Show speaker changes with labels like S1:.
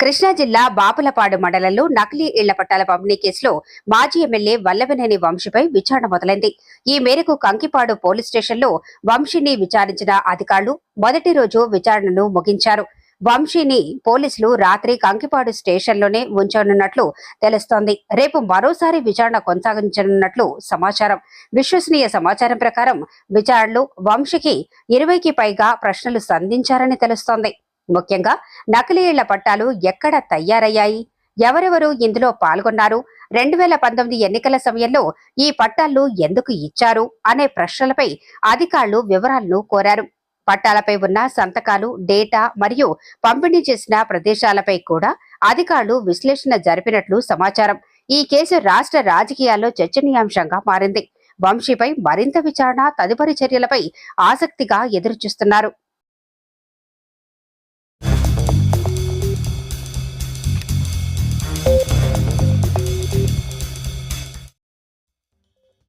S1: కృష్ణా జిల్లా బాపులపాడు మండలంలో నకిలీ ఇళ్ళ పట్టాల పంపిణీ కేసులో మాజీ ఎమ్మెల్యే వల్లభనేని వంశీపై విచారణ మొదలైంది. ఈ మేరకు కంకిపాడు పోలీస్ స్టేషన్లో వంశీని విచారించిన అధికారులు మొదటి రోజు విచారణను ముగించారు. వంశీని పోలీసులు రాత్రి కంకిపాడు స్టేషన్లోనే ఉంచనున్నట్లు తెలుస్తోంది. రేపు మరోసారి విచారణ కొనసాగించనున్నట్లు సమాచారం. విశ్వసనీయ సమాచారం ప్రకారం విచారణలు వంశీకి ఇరవైకి పైగా ప్రశ్నలు సంధించారని తెలుస్తోంది. ముఖ్యంగా నకిలీ ఇళ్ళ పట్టాలు ఎక్కడ తయారయ్యాయి? ఎవరెవరు ఇందులో పాల్గొన్నారు? రెండు వేల పంతొమ్మిది ఎన్నికల సమయంలో ఈ పట్టాలు ఎందుకు ఇచ్చారు? అనే ప్రశ్నలపై అధికారులు వివరాలను కోరారు. పట్టాలపై ఉన్న సంతకాలు డేటా మరియు పంపిణీ చేసిన ప్రదేశాలపై కూడా అధికారులు విశ్లేషణ జరిపినట్లు సమాచారం. ఈ కేసు రాష్ట్ర రాజకీయాల్లో చర్చనీయాంశంగా మారింది. వంశీపై మరింత విచారణ తదుపరి చర్యలపై ఆసక్తిగా ఎదురుచూస్తున్నారు.